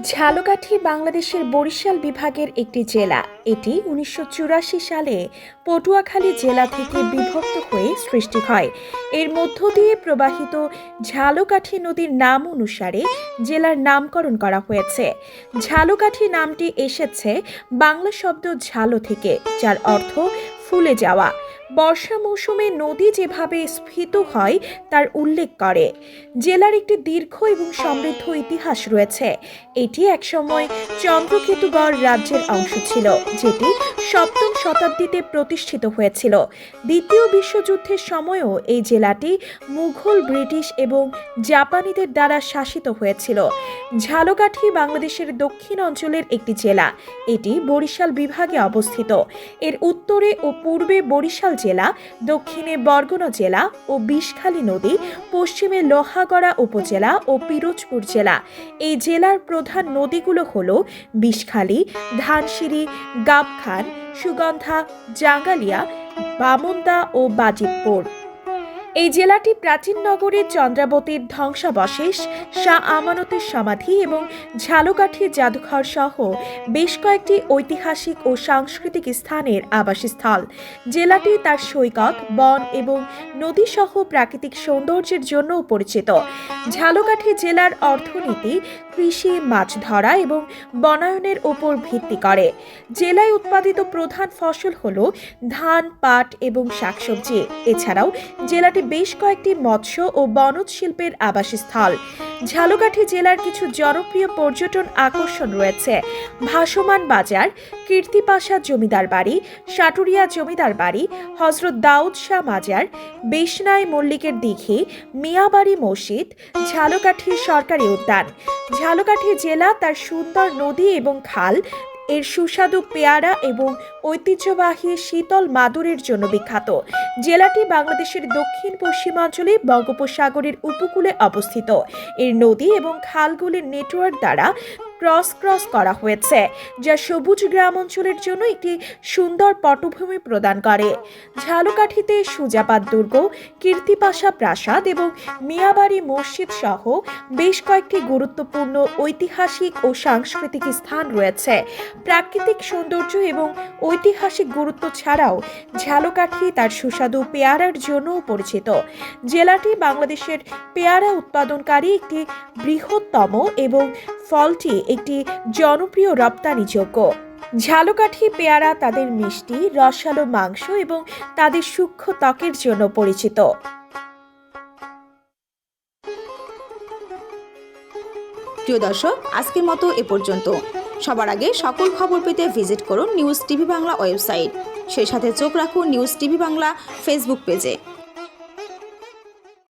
ঝালকাঠি বাংলাদেশের বরিশাল বিভাগের একটি জেলা। এটি উনিশশো চুরাশি সালে পটুয়াখালী জেলা থেকে বিভক্ত হয়ে সৃষ্টি হয়। এর মধ্য দিয়ে প্রবাহিত ঝালকাঠি নদীর নাম অনুসারে জেলার নামকরণ করা হয়েছে। ঝালকাঠি নামটি এসেছে বাংলা শব্দ ঝালো থেকে, যার অর্থ ফুলে যাওয়া। বর্ষা মৌসুমে নদী যেভাবে স্ফীত হয়, তার উল্লেখ করে। জেলার একটি দীর্ঘ এবং সমৃদ্ধ ইতিহাস রয়েছে। এটি একসময় চন্দ্রকেতুগড় রাজ্যের অংশ ছিল, যেটি সপ্তম শতাব্দীতে প্রতিষ্ঠিত হয়েছিল। দ্বিতীয় বিশ্বযুদ্ধের সময়ও এই জেলাটি মুঘল, ব্রিটিশ এবং জাপানিদের দ্বারা শাসিত হয়েছিল। ঝালকাঠি বাংলাদেশের দক্ষিণ অঞ্চলের একটি জেলা। এটি বরিশাল বিভাগে অবস্থিত। এর উত্তরে ও পূর্বে বরিশাল জেলা, দক্ষিণে বরগুনা জেলা ও বিষখালী নদী, পশ্চিমে লোহাগড়া উপজেলা ও পিরোজপুর জেলা। এই জেলার প্রধান নদীগুলো হল বিষখালী, ধানসিঁড়ি, গাবখান সুগন্ধা জাঙ্গালিয়া বামুন্দা ও বাজিতপুর। এই জেলাটি প্রাচীন নগরীর চন্দ্রাবতীর ধ্বংসাবশেষ, শাহ আমানতের সমাধি এবং ঝালকাঠি জাদুঘর সহ বেশ কয়েকটি ঐতিহাসিক ও সাংস্কৃতিক স্থানের আবাসস্থল। জেলাটি তার সৈকত, বন এবং নদীসহ প্রাকৃতিক সৌন্দর্যের জন্যও পরিচিত। ঝালকাঠি জেলার অর্থনীতি কৃষি, মাছ ধরা এবং বনায়নের উপর ভিত্তি করে। জেলায় উৎপাদিত প্রধান ফসল হল ধান, পাট এবং শাকসবজি। এছাড়াও জেলাটি বেশ কয়েকটি মৎস্য ও বনজ শিল্পের আবাসস্থল। ঝালকাঠি জেলার কিছু জনপ্রিয় পর্যটন আকর্ষণ রয়েছে। ভাসমান বাজার, কীর্তিপাশা জমিদার বাড়ি, সাটুরিয়া জমিদার বাড়ি, হজরত দাউদ শাহ মাজার, বেশনাই মল্লিকের দিঘি, মিয়াবাড়ি মসজিদ, ঝালকাঠি সরকারি উদ্যান। ঝালকাঠি জেলা তার সুন্দর নদী এবং খাল এর সুস্বাদু পেয়ারা এবং ঐতিহ্যবাহী শীতল মাদুরের জন্য বিখ্যাত। জেলাটি বাংলাদেশের দক্ষিণ পশ্চিমাঞ্চলে বঙ্গোপসাগরের উপকূলে অবস্থিত। এর নদী এবং খালগুলির নেটওয়ার্ক দ্বারা ক্রস ক্রস করা হয়েছে, যা সবুজ গ্রাম অঞ্চলের জন্য একটি সুন্দর পটভূমি প্রদান করে। ঝালকাঠিতে সুজাপাত দুর্গ, কীর্তিপাশা প্রাসাদ এবং মিয়াবাড়ি মসজিদ সহ বেশ কয়েকটি গুরুত্বপূর্ণ ঐতিহাসিক ও সাংস্কৃতিক স্থান রয়েছে। প্রাকৃতিক সৌন্দর্য এবং ঐতিহাসিক গুরুত্ব ছাড়াও ঝালকাঠি তার সুস্বাদু পেয়ারার জন্যও পরিচিত। জেলাটি বাংলাদেশের পেয়ারা উৎপাদনকারী একটি বৃহত্তম এবং ফলটি একটি জনপ্রিয় রপ্তানিযোগ্য ঝালকাঠি পেয়ারা তাদের মিষ্টি, রসালো মাংস এবং তাদের সূক্ষ্ম ত্বকের জন্য পরিচিত। প্রিয় দর্শক, আজকের মতো এ পর্যন্ত। সবার আগে সকল খবর পেতে ভিজিট করুন নিউজ টিভি বাংলা ওয়েবসাইট। সেই সাথে চোখ রাখুন নিউজ টিভি বাংলা ফেসবুক পেজে।